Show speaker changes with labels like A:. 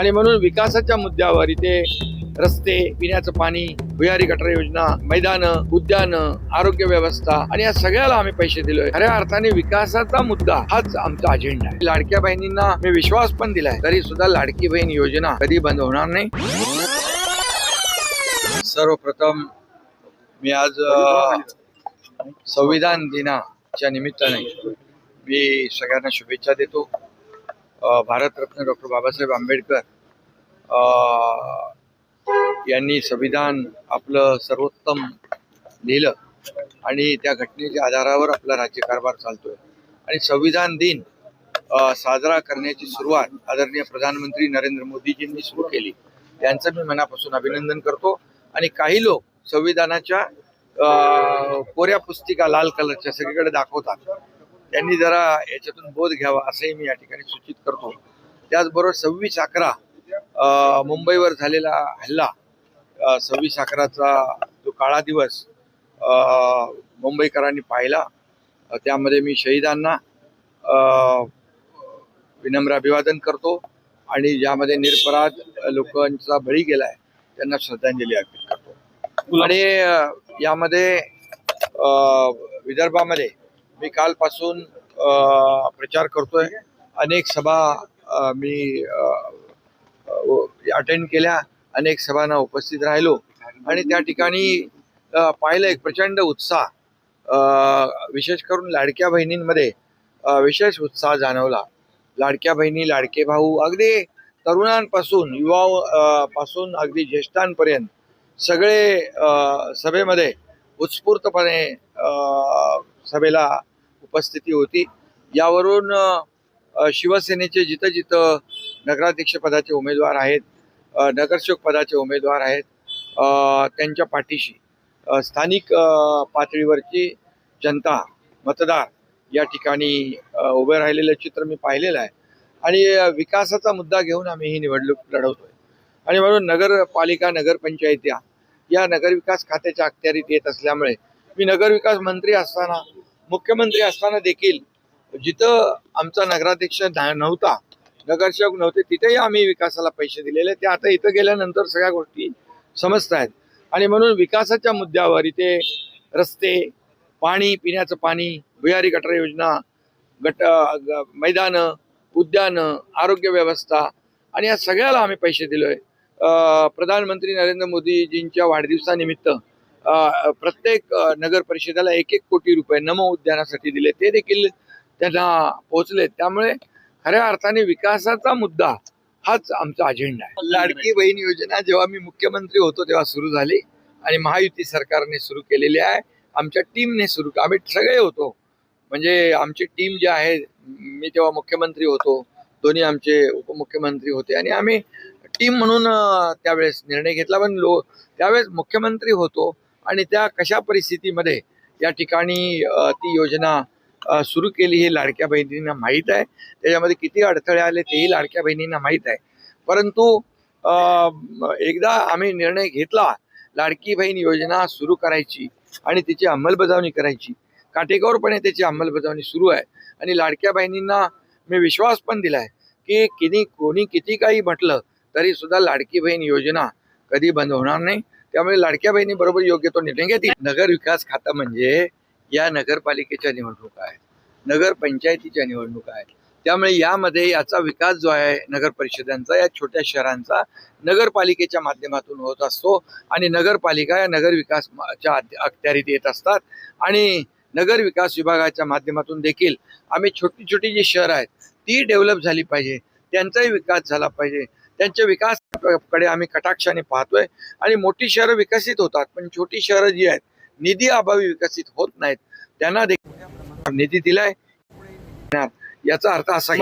A: आणि म्हणून विकासाच्या मुद्द्यावर इथे रस्ते पिण्याचं पाणी भुयारी गटर योजना मैदानं उद्यानं आरोग्य व्यवस्था आणि या सगळ्याला आम्ही पैसे दिलोय. खऱ्या अर्थाने विकासाचा मुद्दा हाच आमचा अजेंडा आहे. लाडक्या बहिणींना मी विश्वास पण दिलाय. तरी सुद्धा लाडकी बहीण योजना कधी बंद होणार नाही. सर्वप्रथम मी आज संविधान दिनाच्या निमित्ताने मी सगळ्यांना शुभेच्छा देतो. भारतरत्न डॉक्टर बाबासाहेब आंबेडकर यांनी संविधान आपलं सर्वोत्तम लिहिलं आणि त्या घटनेच्या आधारावर आपला राज्यकारभार चालतोय. आणि संविधान दिन साजरा करण्याची सुरुवात आदरणीय प्रधानमंत्री नरेंद्र मोदीजींनी सुरू केली. त्यांचं मी मनापासून अभिनंदन करतो. आणि काही लोक संविधानाच्या कोऱ्या पुस्तिका लाल कलरच्या सगळीकडे दाखवतात. त्यांनी जरा याच्यातून बोध घ्यावा असंही मी या ठिकाणी सूचित करतो. त्याचबरोबर सव्वीस अकरा मुंबईवर झालेला हल्ला सव्वीस अकराचा जो काळा दिवस मुंबईकरांनी पाहिला. त्यामध्ये मी शहीदांना विनम्र अभिवादन करतो आणि ज्यामध्ये निरपराध लोकांचा बळी गेलाय त्यांना श्रद्धांजली अर्पित करतो. आणि यामध्ये विदर्भामध्ये मी कालपासून प्रचार करतोय. अनेक सभा मी अटेंड केल्या. अनेक सभांना उपस्थित राहिलो. आणि त्या ठिकाणी पाहिलं एक प्रचंड उत्साह. विशेष करून लाडक्या बहिणींमध्ये विशेष उत्साह जाणवला. लाडक्या बहिणी लाडके भाऊ अगदी तरुणांपासून युवा पासून अगदी ज्येष्ठांपर्यंत सगळे सभेमध्ये उत्स्फूर्तपणे सभेला उपस्थिती होती. यावरून शिवसेनेचे जिथं जिथं नगराध्यक्ष पदाचे उमेदवार आहेत अ, नगरसेवक पदाचे उमेदवार आहेत त्यांच्या पाठीशी स्थानिक पातळीवरची जनता मतदार या ठिकाणी उभे राहिलेलं चित्र मी पाहिलेलं आहे. आणि विकासाचा मुद्दा घेऊन आम्ही ही निवडणूक लढवतोय. आणि म्हणून नगरपालिका नगरपंचायत्या या नगरविकास खात्याच्या अखत्यारीत येत असल्यामुळे मी नगरविकास मंत्री असताना मुख्यमंत्री असताना देखील जिथं आमचा नगराध्यक्ष नव्हता नगरसेवक नव्हते तिथेही आम्ही विकासाला पैसे दिलेले. ते आता इथं गेल्यानंतर सगळ्या गोष्टी समजत आहेत. आणि म्हणून विकासाच्या मुद्द्यावर इथे रस्ते पाणी पिण्याचं पाणी भुयारी गटर योजना गट ग- मैदानं उद्यानं आरोग्य व्यवस्था आणि या सगळ्याला आम्ही पैसे दिलोय. आहे प्रधानमंत्री नरेंद्र मोदीजींच्या वाढदिवसानिमित्त प्रत्येक नगर परिषदेला एक एक कोटी रुपये नमो उद्यानासाठी दिले. ते देखील त्यांना पोहोचले. त्यामुळे खऱ्या अर्थाने विकासाचा मुद्दा हाच आमचा अजेंडा आहे. लाडकी बहीण योजना जेव्हा मी मुख्यमंत्री होतो तेव्हा सुरू झाली आणि महायुती सरकारने सुरू केलेली आहे. आमच्या टीमने सुरू आम्ही सगळे होतो. म्हणजे आमची टीम जी आहे मी तेव्हा मुख्यमंत्री होतो दोन्ही आमचे उपमुख्यमंत्री होते आणि आम्ही टीम म्हणून त्यावेळेस निर्णय घेतला. पण लो त्यावेळेस मुख्यमंत्री होतो आणि त्या कशा परिस्थितीमध्ये या ठिकाणी ती योजना सुरू केली हे लाडक्या बहिणींना माहीत आहे. त्याच्यामध्ये किती अडथळे आले तेही लाडक्या बहिणींना माहीत आहे. परंतु एकदा आम्ही निर्णय घेतला लाडकी बहीण योजना सुरू करायची आणि तिची अंमलबजावणी करायची. काटेकोरपणे त्याची अंमलबजावणी सुरू आहे. आणि लाडक्या बहिणींना मी विश्वास पण दिलाय की किनी कोणी किती काही म्हटलं तरी सुद्धा लाडकी बहीण योजना कधी बंद होणार नाही. त्यामुळे लाडक्या बहिणी बरोबर योग्य तो निर्णय घेतील. नगर विकास खातं म्हणजे या नगरपालिकेच्या निवडणुका आहेत नगर पंचायतीच्या निवडणुका आहेत. त्यामुळे यामध्ये याचा विकास जो आहे नगर परिषदांचा या छोट्या शहरांचा नगरपालिकेच्या माध्यमातून होत असतो आणि नगरपालिका या नगर विकासच्या अखत्यारीत येत असतात. आणि नगर विकास विभागाच्या माध्यमातून देखील आम्ही छोटी छोटी जी शहरं आहेत ती डेव्हलप झाली पाहिजे त्यांचाही विकास झाला पाहिजे. त्यांच्या विकासाकडे आम्ही कटाक्षाने पाहतोय आणि मोठी शहरं विकसित होतात. पण छोटी शहरं जी आहेत निधी अभावी विकसित होत नाहीत. त्यांना देखील निधी दिलाय. याचा अर्थ असा